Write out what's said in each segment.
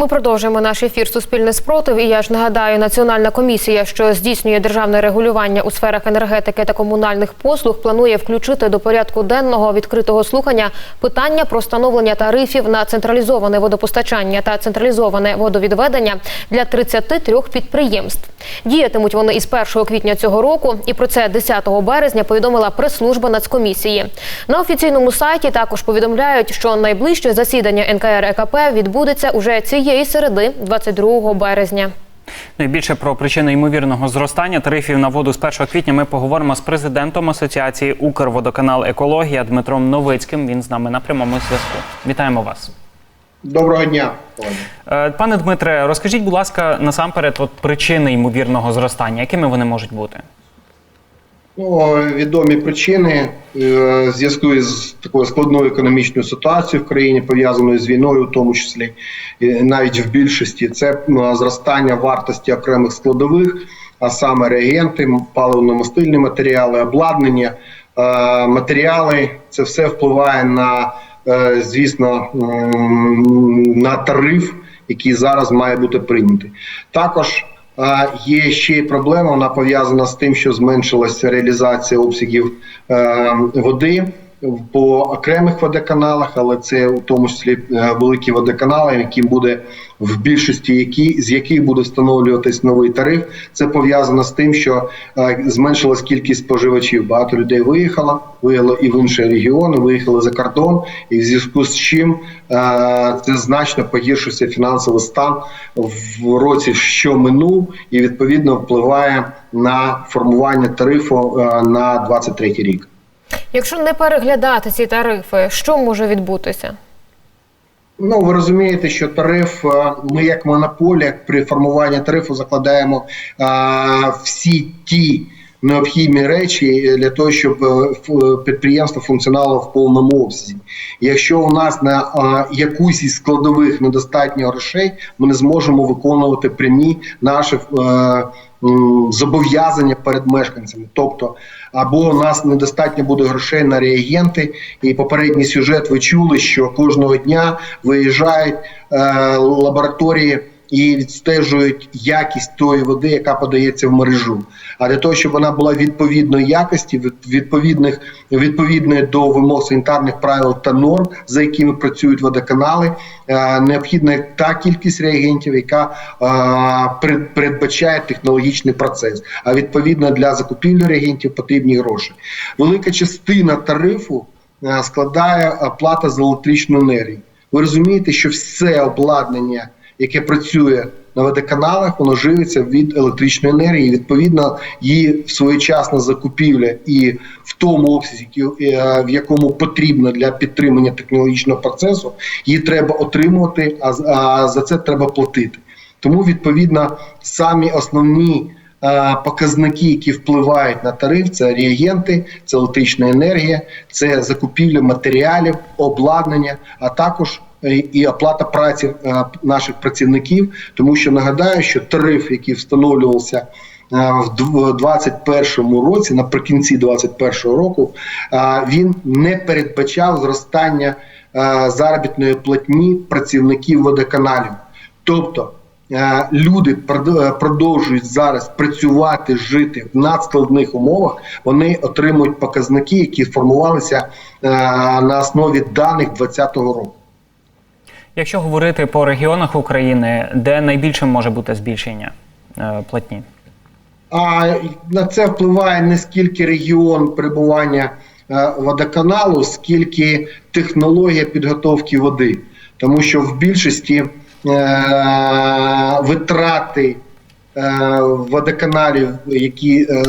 Ми продовжуємо наш ефір Суспільне спротив. І я ж нагадаю, Національна комісія, що здійснює державне регулювання у сферах енергетики та комунальних послуг, планує включити до порядку денного відкритого слухання питання про встановлення тарифів на централізоване водопостачання та централізоване водовідведення для 33 підприємств. Діятимуть вони із 1 квітня цього року, і про це 10 березня повідомила прес-служба Нацкомісії. На офіційному сайті також повідомляють, що найближче засідання НКРЕКП відбудеться уже цієї середи, 22 березня. Ну і більше про причини ймовірного зростання тарифів на воду з 1 квітня ми поговоримо з президентом Асоціації Укрводоканал Екологія Дмитром Новицьким. Він з нами на прямому зв'язку. Вітаємо вас. Доброго дня, пане. Е, Пане Дмитре, розкажіть, будь ласка, насамперед, от причини ймовірного зростання, якими вони можуть бути? Ну, відомі причини е, в зв'язку з такою складною економічною ситуацією в країні, пов'язаною з війною, в тому числі навіть в більшості, це зростання вартості окремих складових, а саме реагенти, паливно-мастильні матеріали, обладнання, е, матеріали. Це все впливає на, е, звісно, на тариф, який зараз має бути прийнятий. Також Е, Є ще й проблема, вона пов'язана з тим, що зменшилася реалізація обсягів е, води по окремих водоканалах, але це у тому числі е, великі водоканали, яким буде в більшості які з яких буде встановлюватись новий тариф. Це пов'язано з тим, що е, зменшилась кількість споживачів. Багато людей виїхало, виїхало і в інші регіони, виїхали за кордон, і в зв'язку з чим е, це значно погіршився фінансовий стан в році, що минув, і відповідно впливає на формування тарифу на 23 рік. Якщо не переглядати ці тарифи, що може відбутися? Ну, ви розумієте, що тариф, е, ми як монополія при формуванні тарифу закладаємо е, всі ті необхідні речі для того, щоб е, підприємство функціонувало в повному обсязі. Якщо у нас на е, якусь із складових недостатньо грошей, ми не зможемо виконувати прямі наші м, зобов'язання перед мешканцями. Тобто, або у нас недостатньо буде грошей на реагенти, і попередній сюжет ви чули, що кожного дня виїжджають е, лабораторії. І відстежують якість тої води, яка подається в мережу. А для того, щоб вона була відповідної якості, від- відповідних відповідної до вимог санітарних правил та норм, за якими працюють водоканали, е, необхідна та кількість реагентів, яка е, передбачає технологічний процес. А відповідно для закупівлі реагентів потрібні гроші. Велика частина тарифу е, складає плата за електричну енергію. Ви розумієте, що все обладнання, яке працює на водоканалах, воно живиться від електричної енергії. Відповідно, її своєчасна закупівля і в тому обсязі, е, в якому потрібно для підтримання технологічного процесу, її треба отримувати, а за це треба платити. Тому відповідно самі основні е, показники, які впливають на тариф, це реагенти, це електрична енергія, це закупівля матеріалів, обладнання, а також і оплата праці е, наших працівників. Тому що нагадаю, що тариф, який встановлювався е, в 2021 році, наприкінці 2021 року, е, він не передбачав зростання заробітної платні працівників водоканалів. Тобто люди прод- продовжують зараз працювати, жити в надскладних умовах. Вони отримують показники, які формувалися на основі даних 2020 року. Якщо говорити по регіонах України, де найбільше може бути збільшення е, платні? А на це впливає не скільки регіон перебування е, водоканалу, скільки технологія підготовки води. Тому що в більшості е, витрати водоканалів, які е,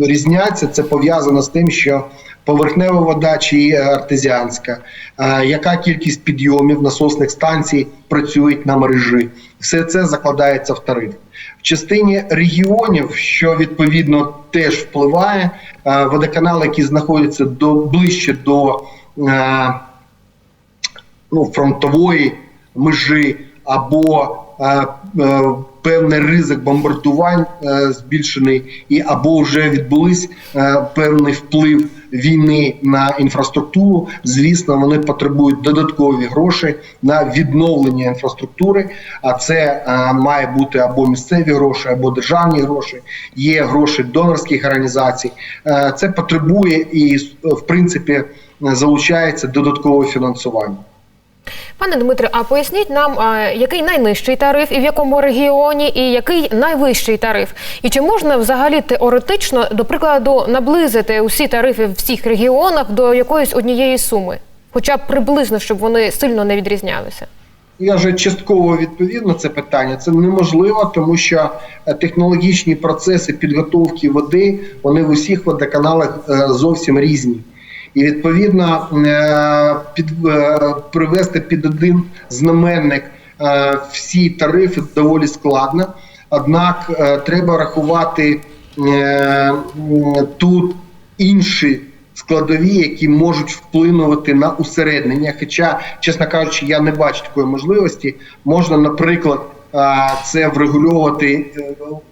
різняться, це пов'язано з тим, що поверхнева вода чи е, артезіанська, е, яка кількість підйомів насосних станцій працюють на мережі. Все це закладається в тариф. В частині регіонів, що відповідно теж впливає, е, водоканали, які знаходяться до ближче до е, ну, фронтової межі або е, е, певний ризик бомбардувань е, збільшений, і або вже відбулись певний вплив війни на інфраструктуру. Звісно, вони потребують додаткові гроші на відновлення інфраструктури. А це має бути або місцеві гроші, або державні гроші. Є гроші донорських організацій. Це потребує і в принципі залучається додаткове фінансування. Пане Дмитре, а поясніть нам, який найнижчий тариф і в якому регіоні, і який найвищий тариф? І чи можна взагалі теоретично, до прикладу, наблизити усі тарифи в всіх регіонах до якоїсь однієї суми, хоча б приблизно, щоб вони сильно не відрізнялися? Я вже частково відповів на це питання. Це неможливо, тому що е, технологічні процеси підготовки води вони в усіх водоканалах е, зовсім різні. І відповідно е, під, е, привести під один знаменник е, всі тарифи доволі складно. Однак треба рахувати тут інші складові, які можуть вплинути на усереднення. Хоча, чесно кажучи, я не бачу такої можливості. Можна, наприклад, це врегульовувати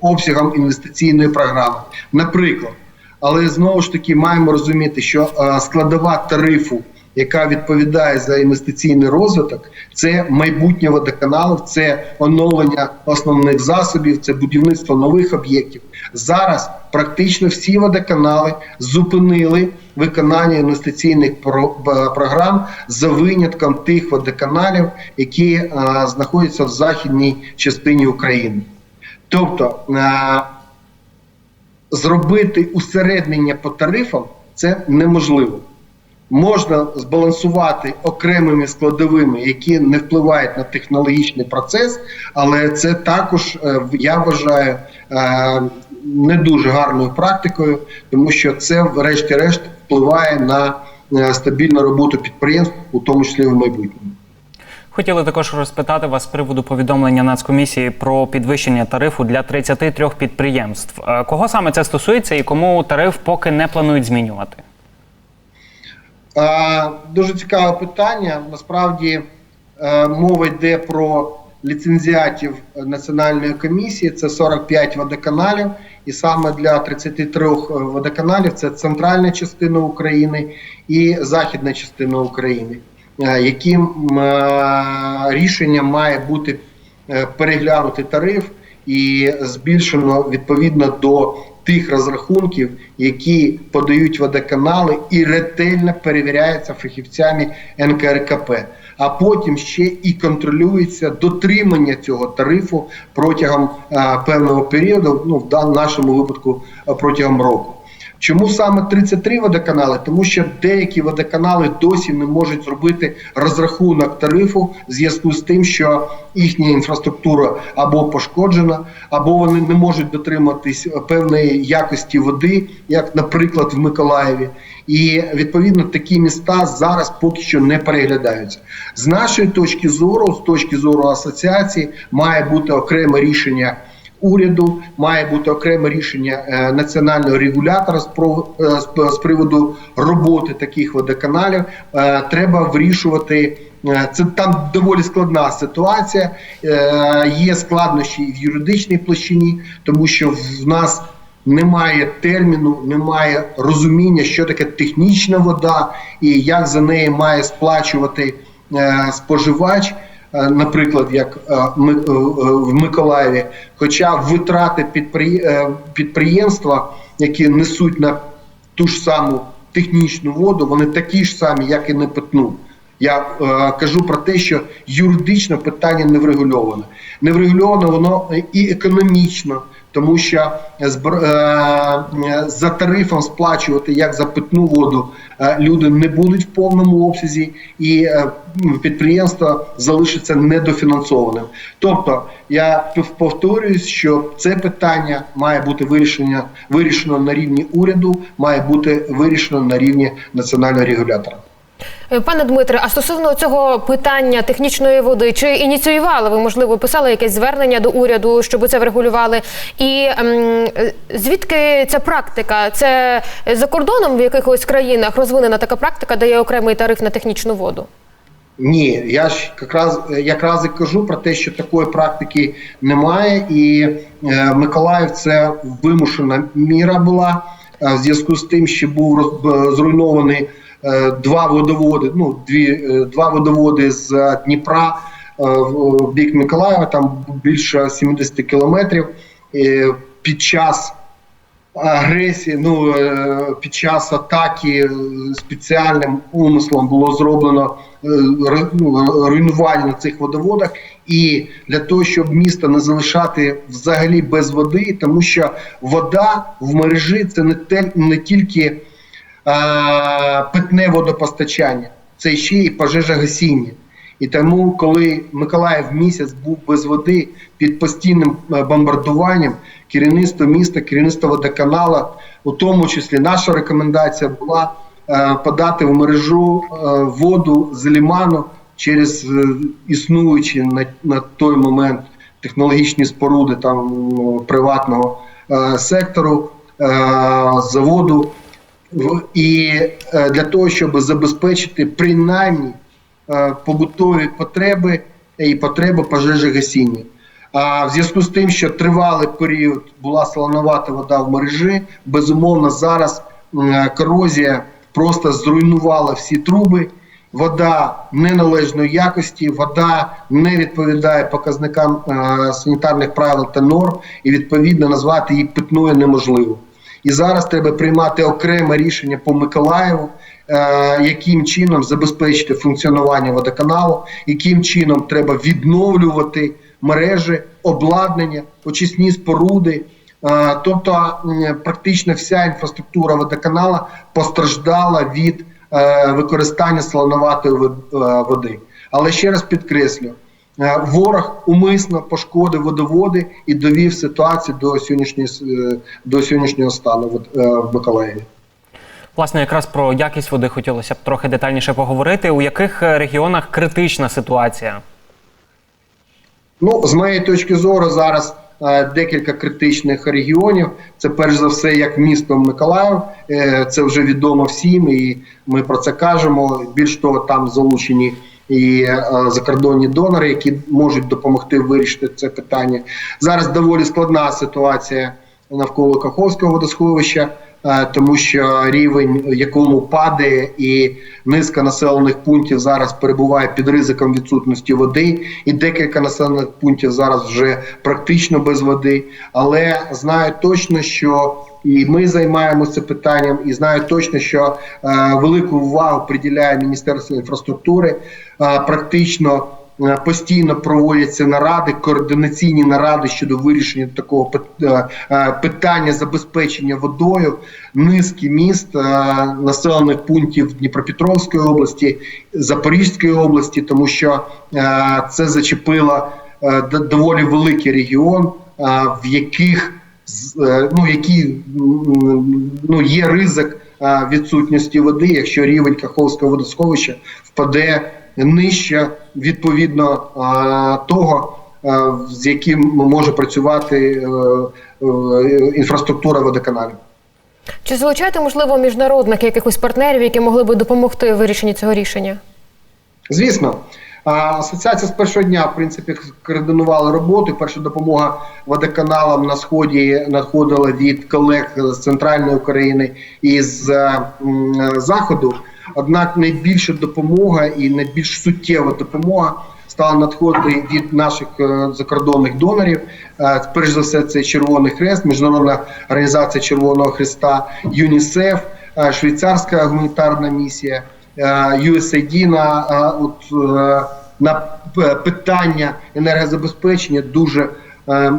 обсягом інвестиційної програми. Наприклад, але знову ж таки маємо розуміти, що е, складова тарифу, яка відповідає за інвестиційний розвиток, це майбутнє водоканалів, це оновлення основних засобів, це будівництво нових об'єктів. Зараз практично всі водоканали зупинили виконання інвестиційних програм за винятком тих водоканалів, які е, знаходяться в західній частині України. Тобто е, зробити усереднення по тарифам це неможливо. Можна збалансувати окремими складовими, які не впливають на технологічний процес, але це також е, я вважаю е, не дуже гарною практикою, тому що це, врешті-решт, впливає на е, стабільну роботу підприємств, у тому числі в майбутньому. Хотіли також розпитати вас з приводу повідомлення Нацкомісії про підвищення тарифу для 33 підприємств. Е, Кого саме це стосується і кому тариф поки не планують змінювати? Е, Дуже цікаве питання. Насправді е, мова йде про ліцензіатів національної комісії. Це 45 водоканалів, і саме для 33 водоканалів це центральна частина України і західна частина України, е, яким е, рішенням має бути е, переглянути тариф і збільшено відповідно до тих розрахунків, які подають водоканали і ретельно перевіряються фахівцями НКРКП. А потім ще і контролюється дотримання цього тарифу протягом е, певного періоду, ну в нашому випадку е, протягом року. Чому саме 33 водоканали? Тому що деякі водоканали досі не можуть зробити розрахунок тарифу в зв'язку з тим, що їхня інфраструктура або пошкоджена, або вони не можуть дотриматись певної якості води, як, наприклад, в Миколаєві. І відповідно такі міста зараз поки що не переглядаються. З нашої точки зору, з точки зору асоціації, має бути окреме рішення уряду, має бути окреме рішення е, національного регулятора з, е, з, приводу роботи таких водоканалів. Е, треба вирішувати. е, Це там доволі складна ситуація. Е, є складнощі в юридичній площині, тому що в нас немає терміну, немає розуміння, що таке технічна вода і як за неї має сплачувати е, споживач. Е, Наприклад, як е, е, в Миколаєві, хоча витрати підприємства, які несуть на ту ж саму технічну воду, вони такі ж самі, як і не питну. Я е, кажу про те, що юридично питання не врегульоване. Не врегульовано воно і економічно, тому що е, за тарифом сплачувати як за питну воду е, люди не будуть в повному обсязі, і е, підприємство залишиться недофінансованим. Тобто я повторююсь, що це питання має бути вирішено, вирішено на рівні уряду, має бути вирішено на рівні національного регулятора. Е, Пане Дмитре, а стосовно цього питання технічної води, чи ініціювали ви, можливо, писали якесь звернення до уряду, щоб це врегулювали? І ем, звідки ця практика? Це за кордоном в якихось країнах розвинена така практика, де є окремий тариф на технічну воду? Ні, я ж якраз якраз і кажу про те, що такої практики немає, і е, Миколаїв це вимушена міра була. е, в зв'язку з тим, що був роз- е, зруйнований два водоводи, ну дві е, два водоводи з е, Дніпра е, в бік Миколаєва, там більше 70 кілометрів. Е, Під час агресії, ну е, під час атаки е, спеціальним умислом було зроблено е, ну, руйнування на цих водоводах, і для того, щоб місто не залишати взагалі без води, тому що вода в мережі це не те не тільки е, питне водопостачання, це ще і пожежогасіння. І тому, коли Миколаїв місяць був без води під постійним е, бомбардуванням, керівництво міста, керівництво водоканала, у тому числі наша рекомендація була е, подати в мережу е, воду з ліману через е, існуючі на, на той момент технологічні споруди там ну, приватного е, сектору, е, заводу. В- І е, для того, щоб забезпечити принаймні е, побутові потреби і потреби пожежогасіння. А в зв'язку з тим, що тривалий період була солоновата вода в мережі, безумовно, зараз корозія просто зруйнувала всі труби. Вода неналежної якості, вода не відповідає показникам е, санітарних правил та норм, і відповідно назвати її питною неможливо. І зараз треба приймати окреме рішення по Миколаєву, е, яким чином забезпечити функціонування водоканалу, яким чином треба відновлювати мережі, обладнання, очисні споруди. Е, Тобто практично вся інфраструктура водоканала постраждала від е, використання солоноватої вод- води. Але ще раз підкреслю, е, ворог умисно пошкодив водоводи і довів ситуацію до сьогоднішньої с- е, до сьогоднішнього стану в, е, Миколаєві. Власне, якраз про якість води хотілося б трохи детальніше поговорити. У яких е, регіонах критична ситуація? Ну, з моєї точки зору, зараз е, декілька критичних регіонів. Це перш за все, як місто Миколаїв. Е, це вже відомо всім, і ми про це кажемо. Більш того, там залучені і е, закордонні донори, які можуть допомогти вирішити це питання. Зараз доволі складна ситуація навколо Каховського водосховища. е, Тому що рівень, якому падає, і низка населених пунктів зараз перебуває під ризиком відсутності води, і декілька населених пунктів зараз вже практично без води. Але знаю точно, що і ми займаємося питанням, і знаю точно, що е, велику увагу приділяє Міністерство інфраструктури. Е, практично Е, Постійно проводяться наради, координаційні наради щодо вирішення такого е, е, питання забезпечення водою низки міст, е, населених пунктів Дніпропетровської області, Запорізької області, тому що е, це зачепило е, доволі великий регіон, е, в яких ну, які ну, є ризик е, відсутності води, якщо рівень Каховського водосховища впаде нижче відповідно е, того, е, з яким може працювати е, е, інфраструктура водоканалів. Чи залучаєте, можливо, міжнародних якихось партнерів, які могли би допомогти в вирішенні цього рішення? Звісно, асоціація з першого дня в принципі координувала роботу. Перша допомога водоканалам на сході надходила від колег з центральної України і з е, заходу. Однак найбільша допомога і найбільш суттєва допомога стала надходити від наших е, закордонних донорів. Е, Перш за все, це Червоний Хрест, Міжнародна організація Червоного Хреста, ЮНІСЕФ, е, Швейцарська гуманітарна місія. Е, USAID на, е, от, е, на питання енергозабезпечення дуже, е,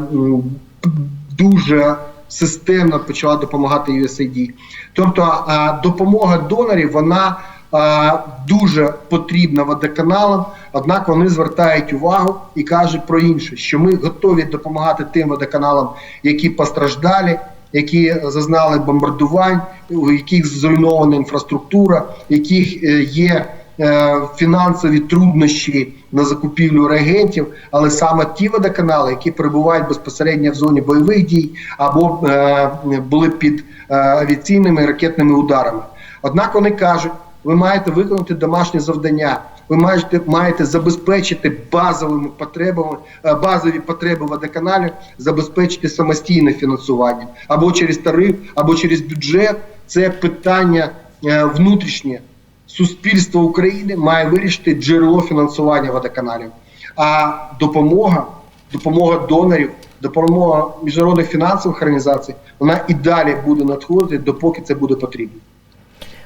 дуже системно почала допомагати USAID. Тобто е, допомога донорів вона е, дуже потрібна водоканалам, однак вони звертають увагу і кажуть про інше, що ми готові допомагати тим водоканалам, які постраждалі, які зазнали бомбардувань, у яких зруйнована інфраструктура, яких е, є е, фінансові труднощі на закупівлю реагентів, але саме ті водоканали, які перебувають безпосередньо в зоні бойових дій або е, були під авіаційними ракетними ударами. Однак вони кажуть, ви маєте виконати домашнє завдання. Ви маєте, маєте забезпечити базовими потребами, е, базові потреби водоканалів, забезпечити самостійне фінансування або через тариф, або через бюджет. Це питання е, внутрішнє. Суспільство України має вирішити джерело фінансування водоканалів. А допомога, допомога донорів, допомога міжнародних фінансових організацій, вона і далі буде надходити, допоки це буде потрібно.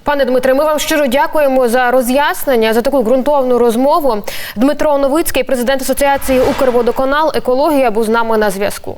Пане Дмитре, ми вам щиро дякуємо за роз'яснення за таку ґрунтовну розмову. Дмитро Новицький, президент Асоціації Укрводоканал Екологія, був з нами на зв'язку.